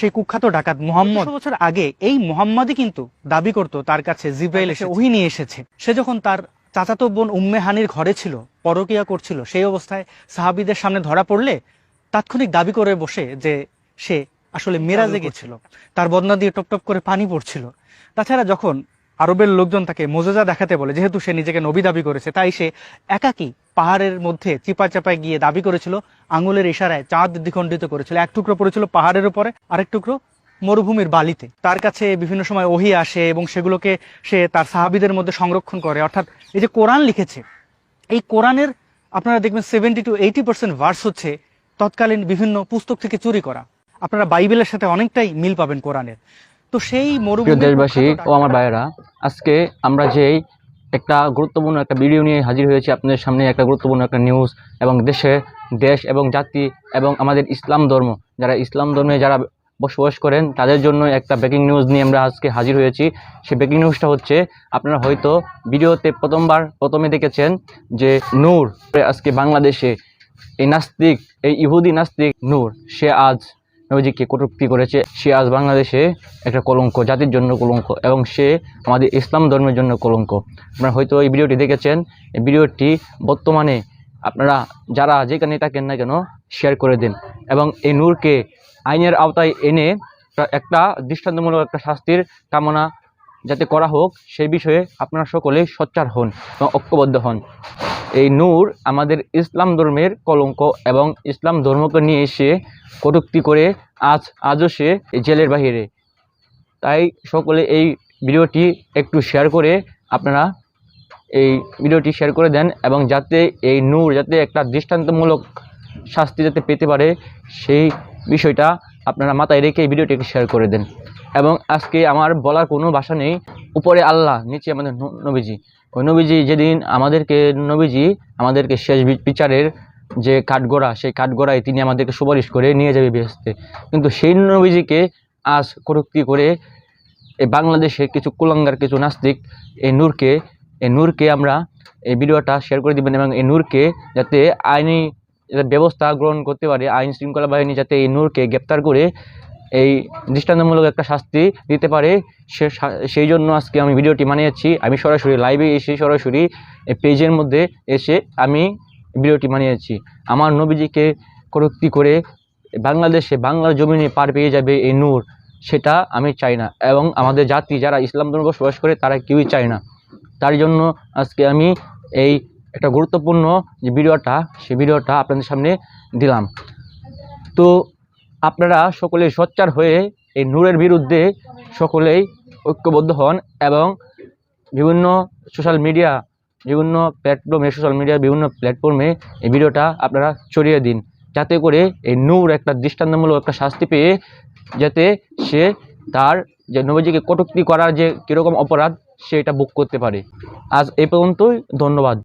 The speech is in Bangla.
সেই কুখ্যাত ডাকাত মোহাম্মদ। বছর আগে এই মোহাম্মদই কিন্তু দাবি করত তার কাছে জিব্রাইল এসে ওহি নিয়ে এসেছে। সে যখন তার চাচাতো বোন উম্মে হানির ঘরে ছিল পরকিয়া করছিল সেই অবস্থায় সাহাবিদের সামনে ধরা পড়লে তাৎক্ষণিক দাবি করে বসে যে সে আসলে মেরাজে গেছিল। তার বদনা দিয়ে টপ টপ করে পানি পড়ছিল। তাছাড়া যখন আরবের লোকজন তাকে মোজেজা দেখাতে বলে, যেহেতু সে নিজেকে নবী দাবি করেছে, তাই সে একাকী পাহাড়ের মধ্যে চিপা চাপায় গিয়ে দাবি করেছিল, আঙুলের ইশারায় চাঁদ দ্বিখণ্ডিত করেছিল। এক টুকরো পড়েছিল পাহাড়ের উপরে, আরেক টুকরো মরুভূমির বালিতে। তার কাছে বিভিন্ন সময় ওহি আসে এবং সেগুলোকে সে তার সাহাবিদের মধ্যে সংরক্ষণ করে। অর্থাৎ এই যে কোরআন লিখেছে, এই কোরআনের আপনারা দেখবেন seventy two eighty percent verse হচ্ছে তৎকালীন বিভিন্ন পুস্তক থেকে চুরি করা। আপনারা বাইবেলের সাথে অনেকটাই মিল পাবেন কোরআনের। তো সেই প্রিয় মরুভূমির দেশবাসী ও আমার ভাইয়েরা আজকে আমরা যেই একটা গুরুত্বপূর্ণ একটা ভিডিও নিয়ে হাজির হয়েছি আপনাদের সামনে একটা গুরুত্বপূর্ণ একটা নিউজ এবং দেশে দেশ এবং জাতি এবং আমাদের ইসলাম ধর্ম। যারা ইসলাম ধর্মে যারা বসবাস করেন তাদের জন্য একটা ব্রেকিং নিউজ নিয়ে আমরা আজকে হাজির হয়েছি। সেই ব্রেকিং নিউজটা হচ্ছে আপনারা হয়তো ভিডিওতে প্রথমবার প্রথমে দেখেছেন যে নূর আজকে বাংলাদেশে এই নাস্তিক এই ইহুদি নাস্তিক নূর সে আজ নবীজিকে কটূক্তি করেছে, সে আজ বাংলাদেশে একটা কলঙ্ক, জাতির জন্য কলঙ্ক, এবং সে আমাদের ইসলাম ধর্মের জন্য কলঙ্ক। আপনারা হয়তো এই ভিডিওটি দেখেছেন, এই ভিডিওটি বর্তমানে আপনারা যারা যেখানে থাকেন না কেন শেয়ার করে দিন। এবং এই নূরকে আইনের আওতায় এনে একটা- দৃষ্টান্তমূলক একটা শাস্তির কামনা যাতে করা হোক, সেই বিষয়ে আপনারা সকলে সোচ্চার হন এবং ঐক্যবদ্ধ হন। এই নূর আমাদের ইসলাম ধর্মের কলঙ্ক এবং ইসলাম ধর্মকে নিয়ে এসে কটুক্তি করে আজ, আজও সে জেলের বাহিরে। তাই সকলে এই ভিডিওটি একটু শেয়ার করে আপনারা এই ভিডিওটি শেয়ার করে দেন এবং যাতে এই নূর যাতে একটা দৃষ্টান্তমূলক শাস্তি যাতে পেতে পারে, সেই বিষয়টা আপনারা মাথায় রেখে এই ভিডিওটি একটু শেয়ার করে দেন। এবং আজকে আমার বলার কোনো ভাষা নেই। উপরে আল্লাহ, নিচে আমাদের নবীজি। ওই নবীজি যেদিন আমাদেরকে, নবীজি আমাদেরকে শেষ বিচারের যে কাঠগড়া, সেই কাঠগড়ায় তিনি আমাদেরকে সুপারিশ করে নিয়ে যাবে বেহেস্তে কিন্তু সেই নবীজিকে আজ কটূক্তি করে এই বাংলাদেশে কিছু কুলাঙ্গার, কিছু নাস্তিক এই নূরকে এই নূরকে আমরা এই ভিডিওটা শেয়ার করে দিবেন এবং এই নূরকে যাতে আইনি ব্যবস্থা গ্রহণ করতে পারে, আইন শৃঙ্খলা বাহিনী যাতে এই নূরকে গ্রেপ্তার করে এই দৃষ্টান্তমূলক একটা শাস্তি দিতে পারে। সে সেই জন্য আজকে আমি ভিডিওটি বানিয়েছি। আমি সরাসরি লাইভে এসে সরাসরি পেজের মধ্যে এসে আমি ভিডিওটি বানিয়েছি। আমার নবীজিকে কটূক্তি করে বাংলাদেশে বাংলার জমিনে পার পেয়ে যাবে এই নূর, সেটা আমি চাই না। এবং আমাদের জাতি যারা ইসলাম ধর্ম বসবাস করে, তারা কেউই চায় না। তার জন্য আজকে আমি এই একটা গুরুত্বপূর্ণ যে ভিডিওটা সেই ভিডিওটা আপনাদের সামনে দিলাম। তো আপনারা সকলে সোচ্চার হয়ে এই নূরের বিরুদ্ধে সকলেই ঐক্যবদ্ধ হন এবং বিভিন্ন সোশ্যাল মিডিয়া বিভিন্ন প্ল্যাটফর্মে সোশ্যাল মিডিয়া বিভিন্ন প্ল্যাটফর্মে এই ভিডিওটা আপনারা ছড়িয়ে দিন। যাতে করে এই নূর একটা দৃষ্টান্তমূলক একটা শাস্তি পেয়ে যাতে সে তার যে নবীজিকে কটুক্তি করার যে কীরকম অপরাধ সেটা বুক করতে পারে। আজ এই পর্যন্তই, ধন্যবাদ।